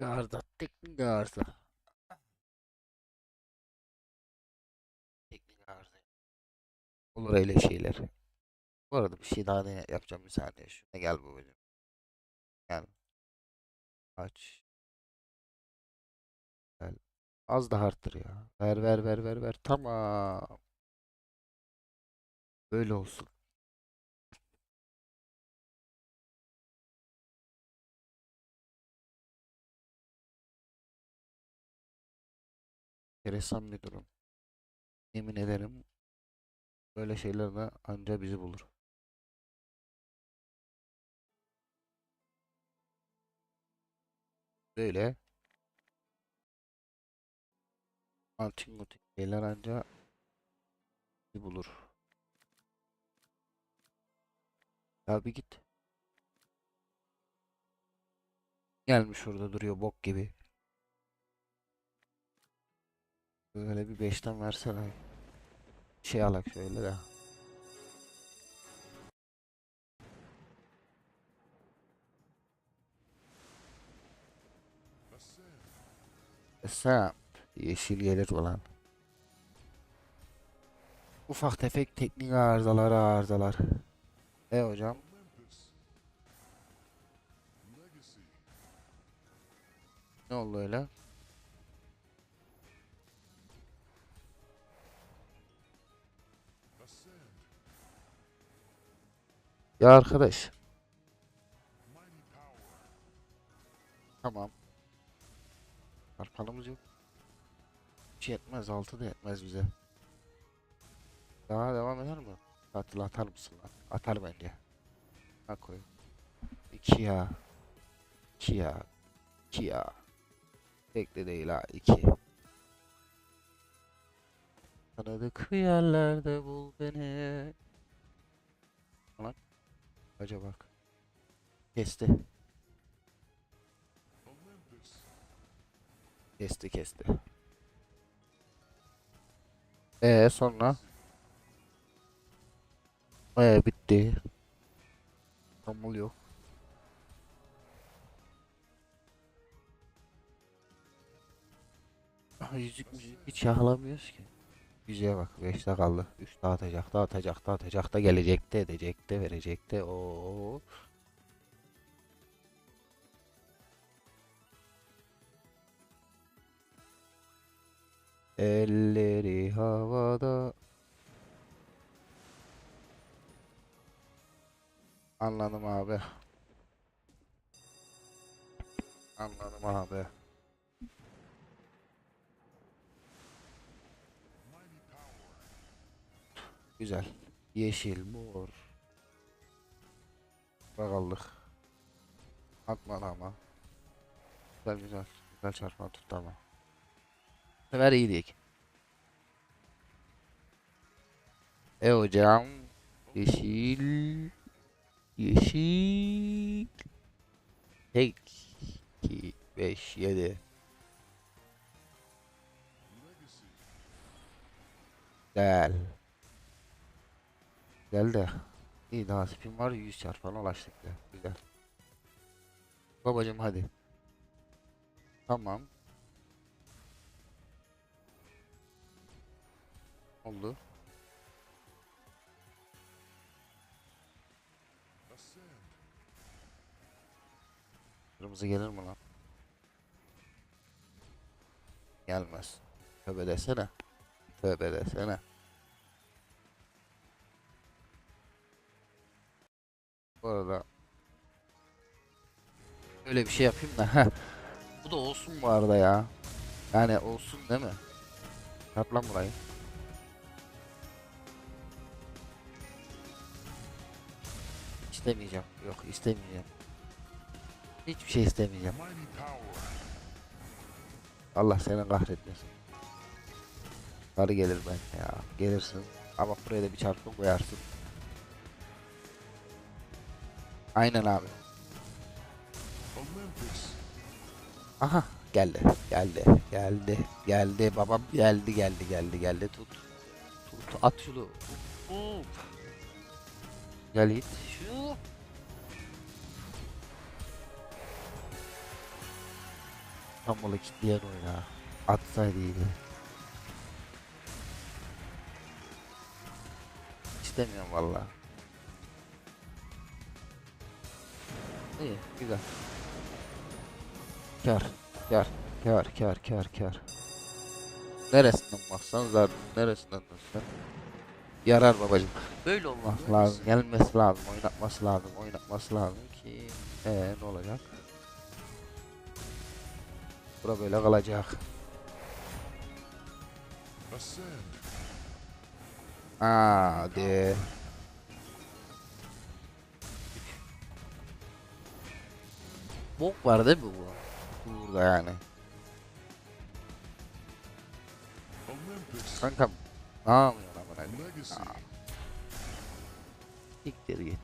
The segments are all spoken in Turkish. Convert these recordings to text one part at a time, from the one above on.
Arıza, teknik arıza. Teknik arıza. Olur öyle şeyler. Bu arada bir şey daha ne yapacağım bir saniye. Şuna gel babacığım. Gel. Aç. Gel. Az daha arttır ya. Ver ver ver ver ver. Tamam. Böyle olsun. Enteresan bir durum. Yemin ederim böyle şeyler de anca bizi bulur. Böyle antik mutik şeyler anca bizi bulur. Ya bir git. Gelmiş orada duruyor bok gibi. Böyle bir beşten versene. Şey alak şöyle de. Esam. Yeşil gelir ulan. Ufak tefek teknik arızalar arızalar. E hocam. Ne oldu öyle? Ya arkadaş. Tamam. Arkanımız yok. Hiç yetmez. Altı da yetmez bize. Daha devam eder mi? Tatil atar mısın lan? Atar bence. Ha koy. İki ya. İki ya. İki ya. Tek de değil ha. iki. Tanıdık yerlerde bul beni. Acaba. Kesti. Kesti kesti. Ee sonra? Ee bitti. İstanbul yok. Yüzük müzik hiç yakalamıyoruz ki. Yüzüğe bak 5'te kaldı. 3 dağıtacak, dağıtacak, dağıtacak da gelecekte, edecekte, verecekte. Oo. Elleri havada. Anladım abi. Anladım abi. Güzel. Yeşil, mor. Bakalım. Atmadı ama. Güzel güzel. Güzel çarpma tuttu ama. Bu sefer iyiydik. E hocam. Yeşil. Yeşil. Tek. 2, 5, 7. Güzel. Güzel de. İyi spin var 100 çarpana ulaştık ya. Güzel. Babacım hadi. Tamam. Oldu. Kırmızı gelir mi lan? Gelmez. Tövbe desene. Tövbe desene. Bu arada öyle bir şey yapayım da. Bu da olsun bu arada ya. Yani olsun değil mi? Yap lan burayı. İstemeyeceğim. Yok istemeyeceğim. Hiçbir şey istemeyeceğim. Allah seni kahretmesin. Sarı gelir ben ya. Gelirsin. Ama buraya da bir çarpı koyarsın. Aynen abi. Aha geldi. Geldi. Geldi. Geldi. Babam geldi geldi geldi geldi. Tut. Tut at şunu. Gel it. Şu. Tam balık kitleyen oyna. Atsaydı iyiydi. İstemiyorum valla. İyi güzel. Kar kar kar kar kar kar. Neresinden baksan zaten neresinden dönsen yarar babacım. Böyle olmak lazım. Gelmesi lazım. Oynatması lazım. Oynatması lazım ki ee, ne olacak? Bura böyle kalacak. Ascend. Hadi. Bok var değil mi bu? Burada yani. Kankam ne yapıyorsun amına koyayım? Siktir git.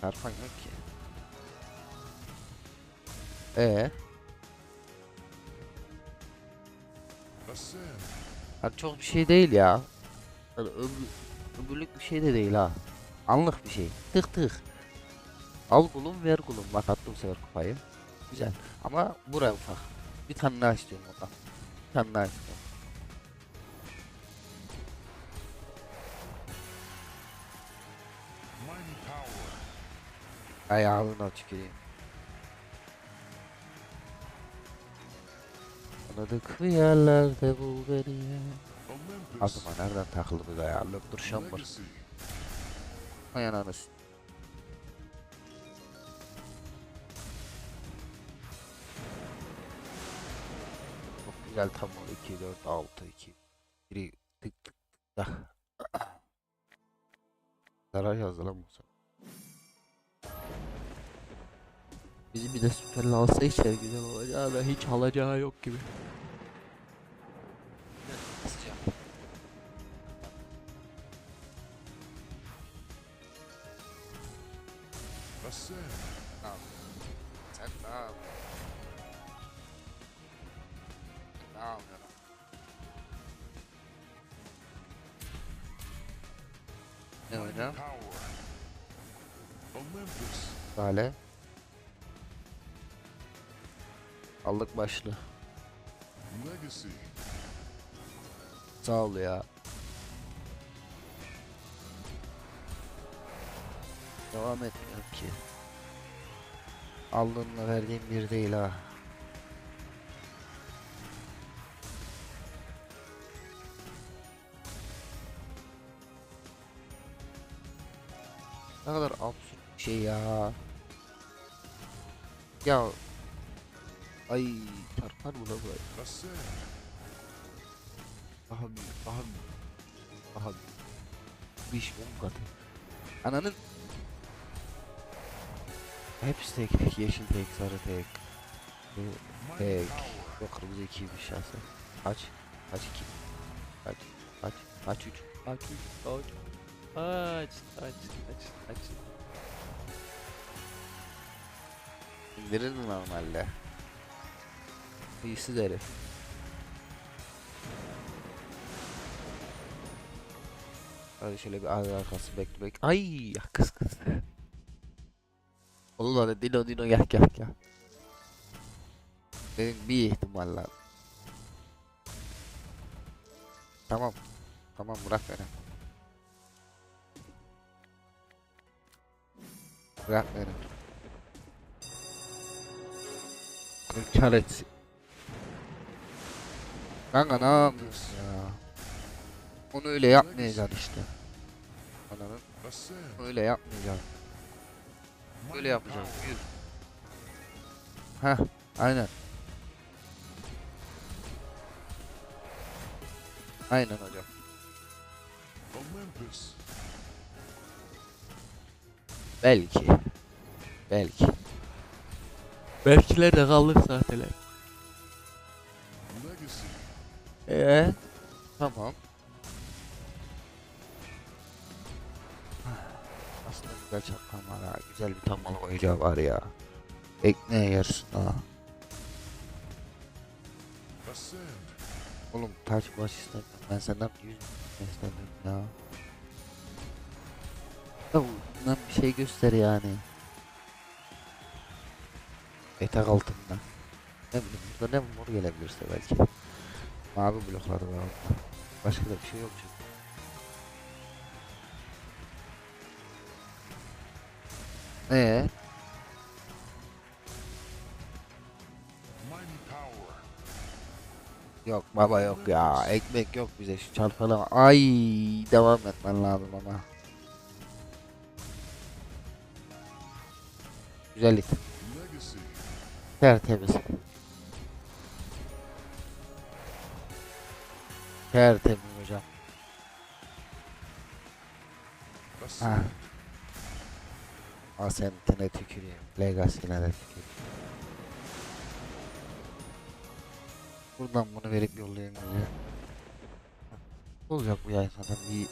Çarpan yok ki. Ee, hani çok bir şey değil ya. Ömür, ömürlük bir şey de değil ha. Anlık bir şey. Tık tık. Al kulum ver kulum. Bak attım sefer kupayı. Güzel. Ama buraya ufak. Bir tane daha istiyorum ondan. Bir tane daha istiyorum. Ayağına tüküreyim. Anladık yerlerde bul beni. Adıma nereden takıldı bu da ya? Löptür şambır. Ay tam o 2, 4, 6, 2 Biri tık tık tık da Zarar yazdı lan bu. Bizi bir de süperli alsa içeri güzel olacağı da hiç alacağı yok gibi. Ne. Olympus. Sale. Aldık başlı. Sağ ol ya. Devam etmiyor ki. Aldığımla verdiğim bir değil ha. Ne kadar absürt bir şey ya. Ya. Ay çarpar lan burayı? Ascend. Daha büyük, daha büyük. Daha büyük. Bir iş on katı. Ananın... Hepsi tek tek, yeşil tek, sarı tek. Bu tek. Yok kırmızı ikiymiş şahsen. Kaç? Kaç iki? Kaç? Kaç? Kaç üç? Kaç üç? Kaç? Kaç? Kaç? Kaç? Kaç? İndirir mi normalde? İyisi herif. Hadi şöyle bir arka arkası bekle bek. Ay kız kız. Oğlum hadi dino dino gel gel gel. Benim bir ihtimal lan. Tamam. Tamam bırak beni. Bırak beni. Kar etsin. Kanka ne yapıyorsun ya? Onu öyle yapmayacaksın işte. Anladın? Öyle yapmayacaksın. Böyle power. Yürü. Heh, aynen. Aynen hocam. Olympus. Belki. Belki. Belkiler de kalır. Legacy. Ee, tamam. Aslında güzel çakmam var ha. Güzel bir tam balık oyuncağı var ya. Ekmeğe yersin ha. Oğlum taç baş istemiyorum. Ben senden 100 bin istemiyorum ya. Bundan bir şey göster yani. Etek altında. Ne bileyim burada ne mor gelebilirse belki. Mavi blokları var orada. Başka da bir şey yok çünkü. Ee, yok baba yok ya. Ekmek yok bize şu çarpalama. Ay devam etmen lazım ama. Güzellik. Legacy. Tertemiz. Tertemiz hocam. Ha. Ascent'ine tüküreyim. Legacy'ne de tüküreyim. Buradan bunu verip yollayayım bize. Olacak bu yayın zaten bir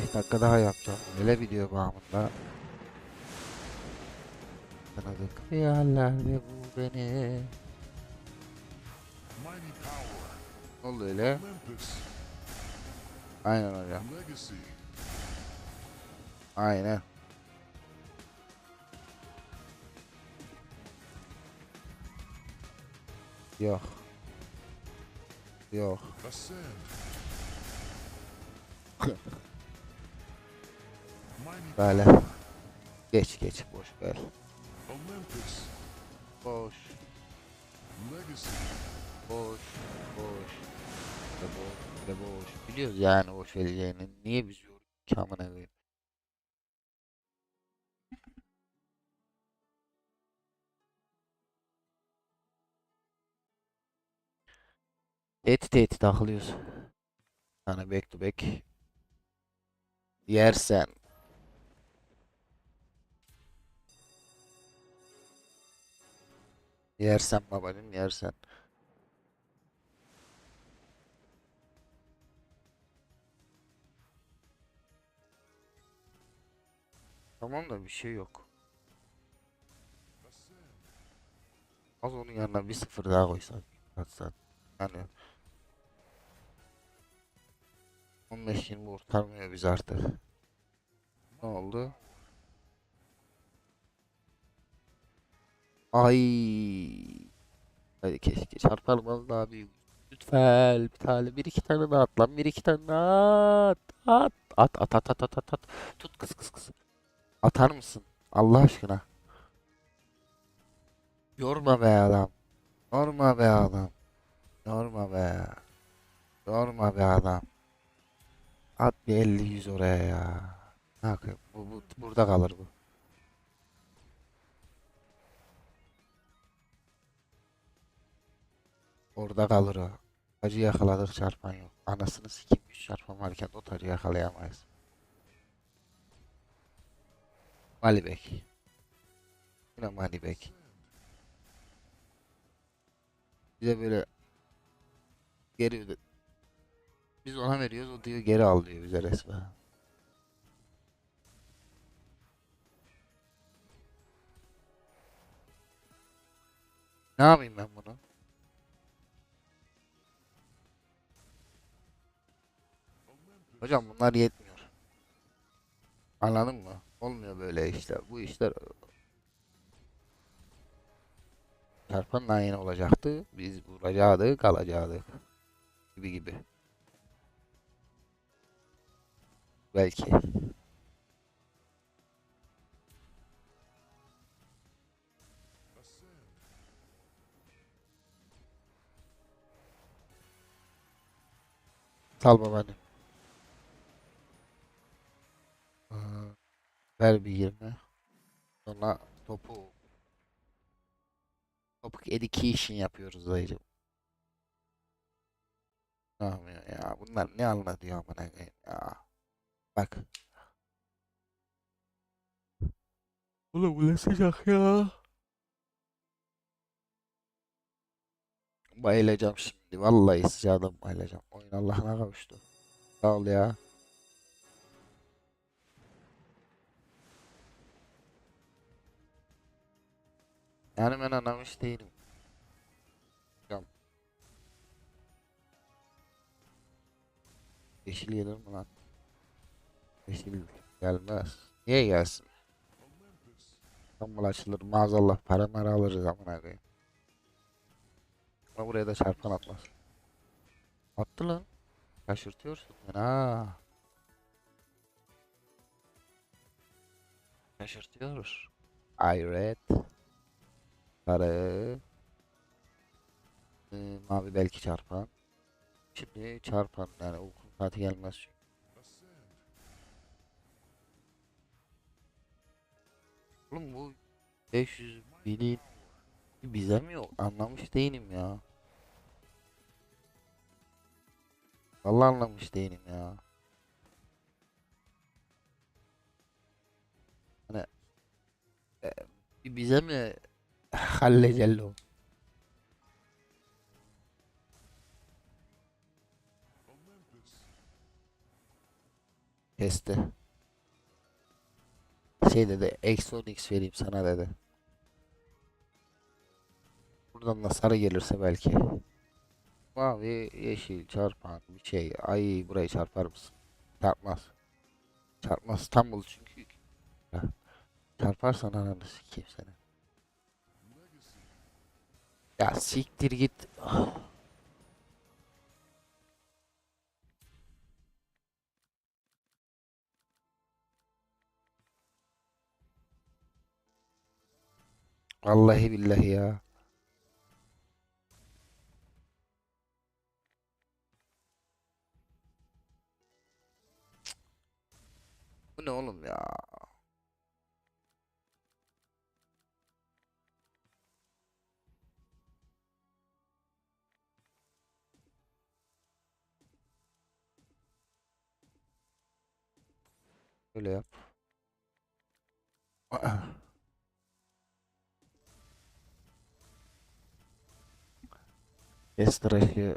10-15 dakika daha yapacağım. Böyle video bağımında. Tanıdık bir yerlerde bu beni. Ne oldu öyle? Aynen hocam. Aynen. Yok. Yok. Böyle. Geç geç boş ver. Olympus. Boş. Legacy. Boş. Boş. Ve boş. Ve boş. Biliyoruz yani boş vereceğini. Niye biz yoruyoruz ki amına koyayım? Et tehdit takılıyoruz. Yani back to back. Yersen. Yersen babacım yersen. Tamam da bir şey yok. Az onun yanına bir sıfır daha koysak. Atsan. Hani 15-20 kurtarmıyor biz artık. Ne oldu? Ay. Hadi keşke çarparım Allah abi. Lütfen bir tane bir iki tane daha at lan bir iki tane at. At at at at at at at at. Tut kız kız kız. Atar mısın? Allah aşkına. Yorma be adam. Yorma be adam. Yorma be. Yorma be adam. At bir 50 100 oraya ya. Ne yapayım? Bu, bu, burada kalır bu. Orada kalır o. Acı yakaladık çarpan yok. Anasını sikeyim 3 çarpan varken o tacı yakalayamayız. Malibek. Yine Malibek. Bize böyle geri Biz ona veriyoruz o diyor geri al diyor bize resmen. Ne yapayım ben bunu? Hocam bunlar yetmiyor. Anladın mı? Olmuyor böyle işler. Bu işler çarpanın aynı olacaktı. Biz vuracaktık, kalacaktık. Gibi gibi. Belki. Sal babaannem. Ver bir 20. Sonra topu Topuk education yapıyoruz dayıcım. Ne yapıyor ya? Bunlar ne anlatıyor amına ya? Bak. Oğlum bu ne sıcak ya? Bayılacağım şimdi. Vallahi sıcağından bayılacağım. Oyun Allah'ına kavuştu. Sağ ol ya. Yani ben anlamış değilim. Hocam. Yeşil gelir mi lan? Yeşil gelmez. Niye gelsin? İstanbul açılır maazallah para mara alırız amına koyayım. Ama buraya da çarpan atmaz. Attı lan. Şaşırtıyorsun beni ha. Şaşırtıyor. Ayret. Sarı. Ee, mavi belki çarpan. Şimdi çarpan yani okul saati gelmez çünkü. Oğlum bu 500 binin bize mi yok? Anlamış değilim ya. Vallahi anlamış değilim ya. Hani e, bize mi hallecello? Kesti. Şey dedi, eksi 10x vereyim sana dedi. Buradan da sarı gelirse belki. Mavi, yeşil, çarpan bir şey. Ay burayı çarpar mısın? Çarpmaz. Çarpmaz İstanbul çünkü. Çarparsan ananı sikeyim seni. Ya siktir git. Vallahi billahi ya. Bu ne oğlum ya? Böyle yap. Kes tıraşı.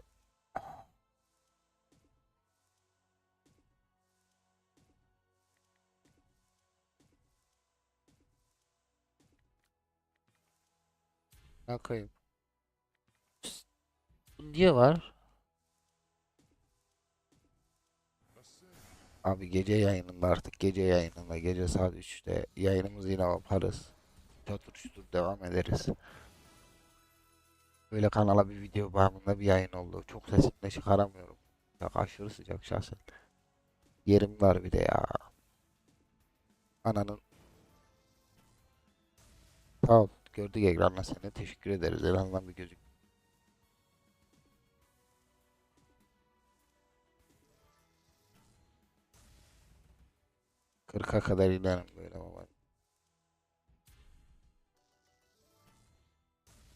Bu niye var? Abi gece yayınında artık gece yayınında gece saat 3'te yayınımızı yine yaparız. Çatır çutur devam ederiz. Böyle kanala bir video bağımında bir yayın oldu. Çok sesini çıkaramıyorum. Ya aşırı sıcak şahsen. Yerim var bir de ya. Ananın. Sağ ol. Gördük ekranla seni. Teşekkür ederiz. En bir gözük. Kırka kadar inerim böyle baba.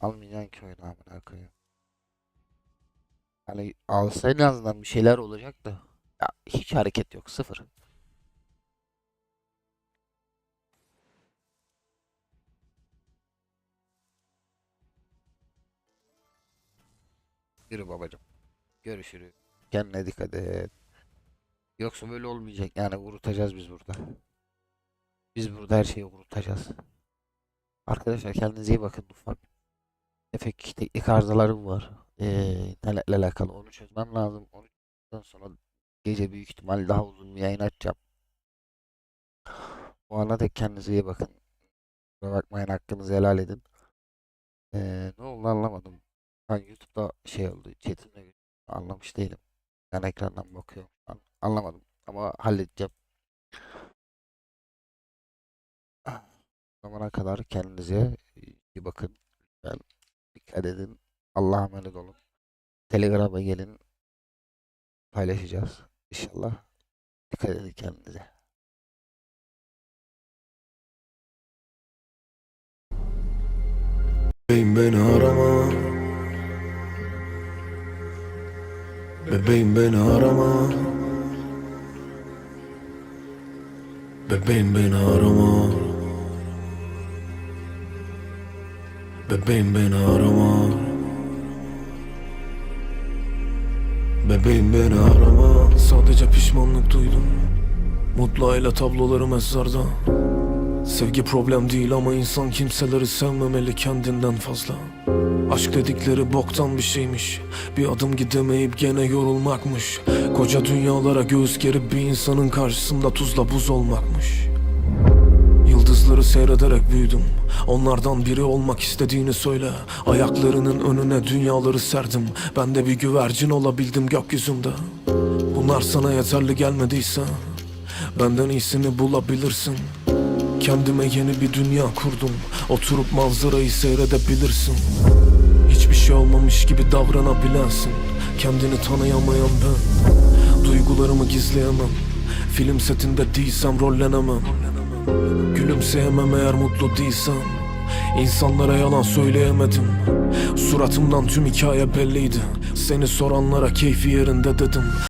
Almayacaksın ki oyunu amına koyayım. Hani alsa en azından bir şeyler olacak da. Ya hiç hareket yok. Sıfır. Yürü babacım. Görüşürüz. Kendine dikkat et. Yoksa böyle olmayacak. Yani kurutacağız biz burada. Biz burada her şeyi kurutacağız. Arkadaşlar kendinize iyi bakın. Ufak tefek teknik arızalarım var. Ee, internetle alakalı. Onu çözmem lazım. Onu çözdükten sonra gece büyük ihtimal daha uzun bir yayın açacağım. O ana dek kendinize iyi bakın. Kusura bakmayın hakkınızı helal edin. Ee, ne oldu anlamadım. Ben YouTube'da şey oldu. Chatimle anlamış değilim. Ben ekrandan bakıyorum. An- anlamadım ama halledeceğim. Zamana kadar kendinize iyi bakın. Lütfen dikkat edin. Allah'a emanet olun. Telegram'a gelin. Paylaşacağız. İnşallah. Dikkat edin kendinize. Bebeğim beni arama Bebeğim beni arama Bebeğim beni arama Bebeğim beni arama Bebeğim beni arama Sadece pişmanlık duydum. Mutlu aile tabloları mezarda. Sevgi problem değil ama insan kimseleri sevmemeli kendinden fazla Aşk dedikleri boktan bir şeymiş. Bir adım gidemeyip gene yorulmakmış. Koca dünyalara göğüs gerip bir insanın karşısında tuzla buz olmakmış. Yıldızlar hayatları seyrederek büyüdüm. Onlardan biri olmak istediğini söyle. Ayaklarının önüne dünyaları serdim. Ben de bir güvercin olabildim gökyüzünde. Bunlar sana yeterli gelmediyse Benden iyisini bulabilirsin. Kendime yeni bir dünya kurdum. Oturup manzarayı seyredebilirsin şey olmamış gibi davranabilensin. Kendini tanıyamayan ben Duygularımı gizleyemem. Film setinde değilsem rollenemem. Gülümseyemem eğer mutlu değilsem. İnsanlara yalan söyleyemedim. Suratımdan tüm hikaye belliydi. Seni soranlara keyfi yerinde dedim